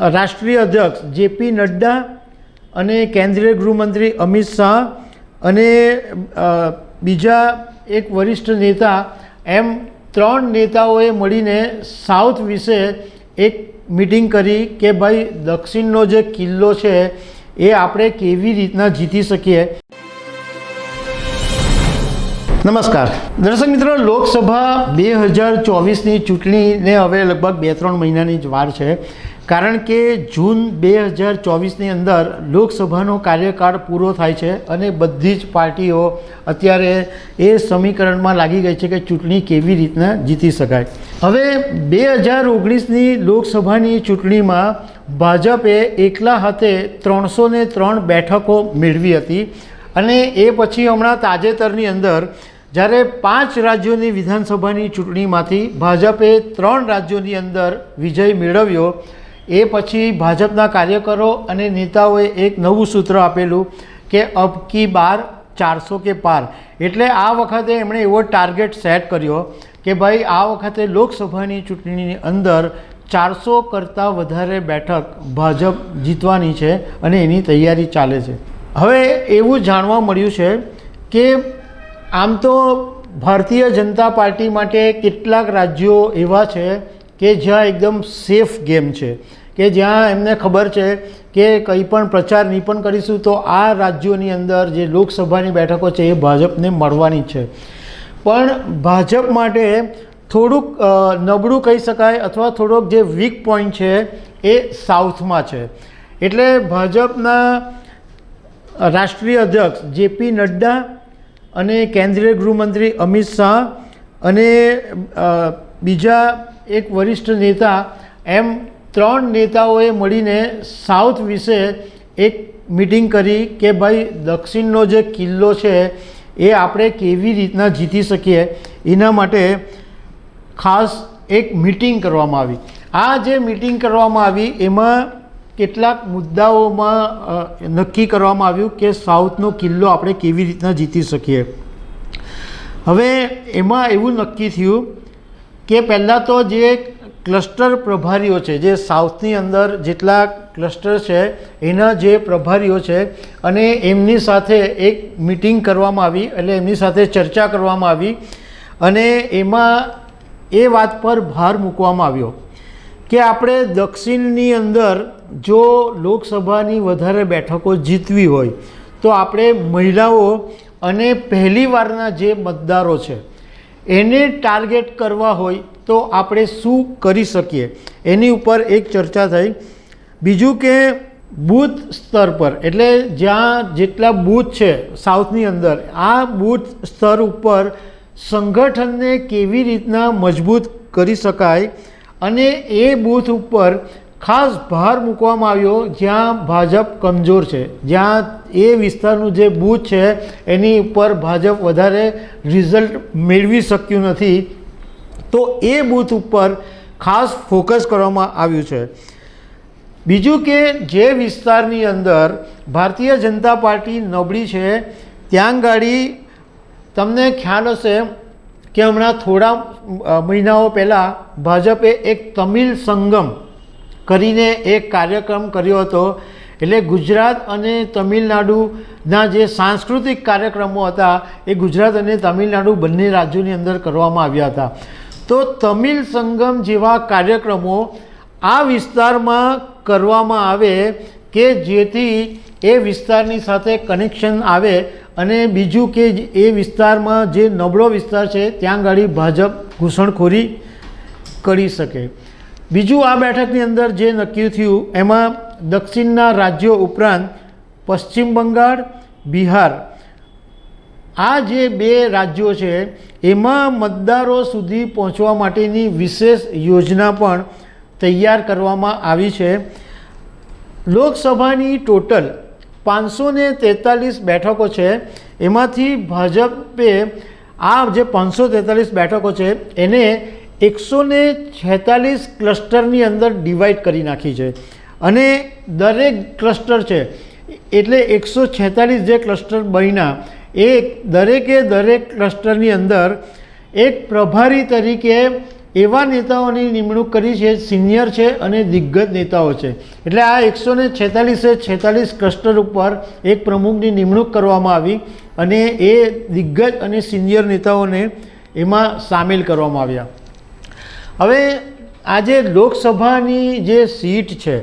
રાષ્ટ્રીય અધ્યક્ષ જેપી નડ્ડા અને કેન્દ્રીય ગૃહમંત્રી અમિત શાહ અને બીજા એક વરિષ્ઠ નેતા એમ ત્રણ નેતાઓએ મળીને સાઉથ વિશે એક મિટિંગ કરી કે ભાઈ દક્ષિણનો જે કિલ્લો છે એ આપણે કેવી રીતના જીતી શકીએ. નમસ્કાર. દર્શક મિત્રો, લોકસભા બે હજાર ચોવીસની ચૂંટણીને હવે લગભગ બે ત્રણ મહિનાની જ વાર છે. કારણ કે જૂન બે હજાર ચોવીસની અંદર લોકસભાનો કાર્યકાળ પૂરો થાય છે અને બધી જ પાર્ટીઓ અત્યારે એ સમીકરણમાં લાગી ગઈ છે કે ચૂંટણી કેવી રીતના જીતી શકાય. હવે બે હજાર ઓગણીસની લોકસભાની ચૂંટણીમાં ભાજપે એકલા હાથે ત્રણસો ને ત્રણ બેઠકો મેળવી હતી અને એ પછી હમણાં તાજેતરની અંદર જ્યારે પાંચ રાજ્યોની વિધાનસભાની ચૂંટણીમાંથી ભાજપે ત્રણ રાજ્યોની અંદર વિજય મેળવ્યો એ પછી ભાજપના કાર્યકરો અને નેતાઓએ એક નવું સૂત્ર આપેલું કે અબ કી બાર ચારસો કે પાર. એટલે આ વખતે એમણે એવો ટાર્ગેટ સેટ કર્યો કે ભાઈ આ વખતે લોકસભાની ચૂંટણીની અંદર ચારસો કરતાં વધારે બેઠક ભાજપ જીતવાની છે અને એની તૈયારી ચાલે છે. હવે એવું જાણવા મળ્યું છે કે આમ તો ભારતીય જનતા પાર્ટી માટે કેટલાક રાજ્યો એવા છે કે જ્યાં એકદમ સેફ ગેમ છે. કે જ્યાં એમને ખબર છે કે કંઈ પણ પ્રચાર નહીં પણ કરીશું, તો આ રાજ્યોની અંદર જે લોકસભાની બેઠકો છે એ ભાજપને મળવાની છે. પણ ભાજપ માટે થોડુંક નબળું કહી શકાય અથવા થોડોક જે વીક પોઈન્ટ છે એ સાઉથમાં છે. એટલે ભાજપના રાષ્ટ્રીય અધ્યક્ષ જેપી નડ્ડા અને કેન્દ્રીય ગૃહમંત્રી અમિત શાહ અને બીજા એક વરિષ્ઠ નેતા એમ ત્રણ નેતાઓએ મળીને સાઉથ વિશે એક મિટિંગ કરી કે ભાઈ, દક્ષિણનો જે કિલ્લો છે એ આપણે કેવી રીતના જીતી શકીએ, એના માટે ખાસ એક મિટિંગ કરવામાં આવી. આ જે મિટિંગ કરવામાં આવી, એમાં કેટલાક મુદ્દાઓમાં નક્કી કરવામાં આવ્યું કે સાઉથનો કિલ્લો આપણે કેવી રીતના જીતી શકીએ. હવે એમાં એવું નક્કી થયું કે પહેલાં તો જે ક્લસ્ટર પ્રભારીઓ છે, જે સાઉથની અંદર જેટલા ક્લસ્ટર છે, એના જે પ્રભારીઓ છે, અને એમની સાથે એક મિટિંગ કરવામાં આવી, એટલે એમની સાથે ચર્ચા કરવામાં આવી, અને એમાં એ વાત પર ભાર મૂકવામાં આવ્યો કે આપણે દક્ષિણની અંદર જો લોકસભાની વધારે બેઠકો જીતવી હોય, તો આપણે મહિલાઓ અને પહેલીવારના જે મતદારો છે, એને ટાર્ગેટ કરવા હોય તો આપણે શું કરી શકીએ? એની ઉપર એક ચર્ચા થઈ. બીજું કે બૂથ સ્તર પર, એટલે જ્યાં જેટલા બૂથ છે સાઉથની અંદર, આ બૂથ સ્તર ઉપર સંગઠનને કેવી રીતના મજબૂત કરી શકાય અને એ બૂથ ઉપર ખાસ ભાર મૂકવામાં આવ્યો જ્યાં ભાજપ કમજોર છે. જ્યાં એ વિસ્તારનું જે બૂથ છે, એની ઉપર ભાજપ વધારે રિઝલ્ટ મેળવી શક્યું નથી. તો એ બૂથ ઉપર ખાસ ફોકસ કરવામાં આવ્યું છે. બીજું કે જે વિસ્તારની અંદર ભારતીય જનતા પાર્ટી નબળી છે, ત્યાં ગાડી તમને ખ્યાલ હશે કે હમણાં થોડા મહિનાઓ પહેલાં ભાજપે એક તમિલ સંગમ કરીને એક કાર્યક્રમ કર્યો હતો. એટલે ગુજરાત અને તમિલનાડુના જે સાંસ્કૃતિક કાર્યક્રમો હતા, એ ગુજરાત અને તમિલનાડુ બંને રાજ્યોની અંદર કરવામાં આવ્યા હતા. તો તમિલ સંગમ જેવા કાર્યક્રમો આ વિસ્તારમાં કરવામાં આવે કે જેથી એ વિસ્તારની સાથે કનેક્શન આવે અને બીજું કે એ વિસ્તારમાં જે નબળો વિસ્તાર છે, ત્યાં આગળ ભાજપ ઘૂસણખોરી કરી શકે. બીજું આ બેઠકની અંદર જે નક્કી થયું, એમાં દક્ષિણના રાજ્યો ઉપરાંત પશ્ચિમ બંગાળ, બિહાર આ જે બે રાજ્યો છે, એમાં મતદારો સુધી પહોંચવા માટેની વિશેષ યોજના પણ તૈયાર કરવામાં આવી છે. લોકસભાની ટોટલ પાંચસો ને તેતાલીસ બેઠકો છે. એમાંથી ભાજપે આ જે પાંચસો તેતાલીસ બેઠકો છે, એને એકસો ને છેતાલીસ ક્લસ્ટરની અંદર ડિવાઈડ કરી નાખી છે. અને દરેક ક્લસ્ટર છે, એટલે એકસો છેતાલીસ જે ક્લસ્ટર બન્યા એ દરેકે દરેક ક્લસ્ટરની અંદર એક પ્રભારી તરીકે એવા નેતાઓની નિમણૂક કરી છે, સિનિયર છે અને દિગ્ગજ નેતાઓ છે. એટલે આ એકસો ને છેતાલીસે છેતાલીસ ક્લસ્ટર ઉપર એક પ્રમુખની નિમણૂક કરવામાં આવી અને એ દિગ્ગજ અને સિનિયર નેતાઓને એમાં સામેલ કરવામાં આવ્યા. હવે આજે લોકસભાની જે સીટ છે,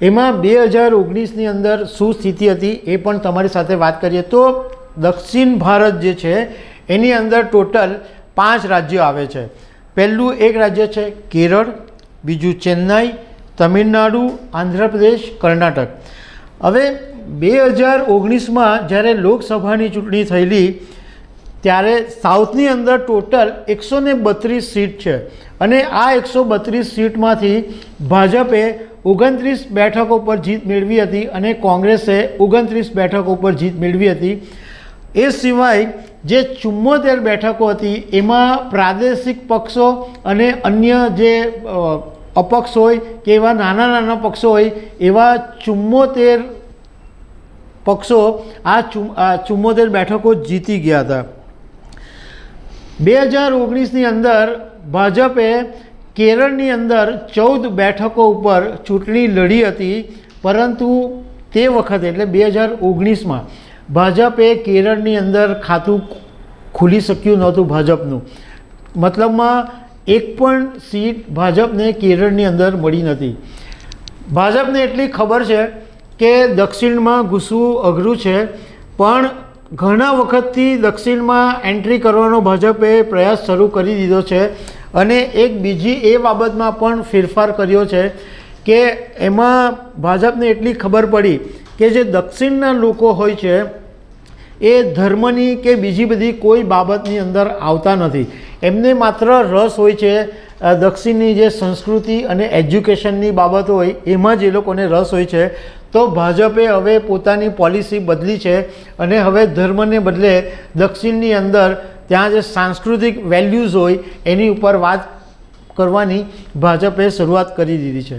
એમાં બે હજાર ઓગણીસની અંદર શું સ્થિતિ હતી એ પણ તમારી સાથે વાત કરીએ. તો દક્ષિણ ભારત જે છે, એની અંદર ટોટલ પાંચ રાજ્યો આવે છે. પહેલું એક રાજ્ય છે કેરળ, બીજું ચેન્નાઈ, તમિલનાડુ, આંધ્રપ્રદેશ, કર્ણાટક. હવે બે હજાર ઓગણીસમાં જ્યારે લોકસભાની ચૂંટણી થયેલી, ત્યારે સાઉથની અંદર ટોટલ એકસો ને બત્રીસ સીટ છે અને આ એકસો બત્રીસ સીટમાંથી ભાજપે ઓગણત્રીસ બેઠકો પર જીત મેળવી હતી અને કોંગ્રેસે ઓગણત્રીસ બેઠકો પર જીત મેળવી હતી. એ સિવાય જે ચુમ્મોતેર બેઠકો હતી, એમાં પ્રાદેશિક પક્ષો અને અન્ય જે અપક્ષ હોય કે એવા નાના નાના પક્ષો હોય, એવા ચુમ્મોતેર પક્ષો આ ચુમ, આ ચુમ્મોતેર બેઠકો જીતી ગયા હતા. બે હજાર ઓગણીસની અંદર ભાજપે કેરળની અંદર ચૌદ બેઠકો ઉપર ચૂંટણી લડી હતી, પરંતુ તે વખતે એટલે બે હજાર ઓગણીસમાં ભાજપે કેરળની અંદર ખાતું ખુલી શક્યું નહોતું ભાજપનું. મતલબમાં એક પણ સીટ ભાજપને કેરળની અંદર મળી નથી. ભાજપને એટલી ખબર છે કે દક્ષિણમાં ઘૂસવું અઘરું છે, પણ ઘણા વખતથી દક્ષિણમાં એન્ટ્રી કરવાનો ભાજપે પ્રયાસ શરૂ કરી દીધો છે અને એક બીજી એ બાબતમાં પણ ફેરફાર કર્યો છે કે એમાં ભાજપને એટલી ખબર પડી કે જે દક્ષિણના લોકો હોય છે, એ ધર્મની કે બીજી બધી કોઈ બાબતની અંદર આવતા નથી. એમને માત્ર રસ હોય છે દક્ષિણની જે સંસ્કૃતિ અને એજ્યુકેશનની બાબત હોય, એમાં જ એ લોકોને રસ હોય છે. તો ભાજપે હવે પોતાની પોલિસી બદલી છે અને હવે ધર્મને બદલે દક્ષિણની અંદર ત્યાં જે સાંસ્કૃતિક વેલ્યુઝ હોય, એની ઉપર વાત કરવાની ભાજપે શરૂઆત કરી દીધી છે.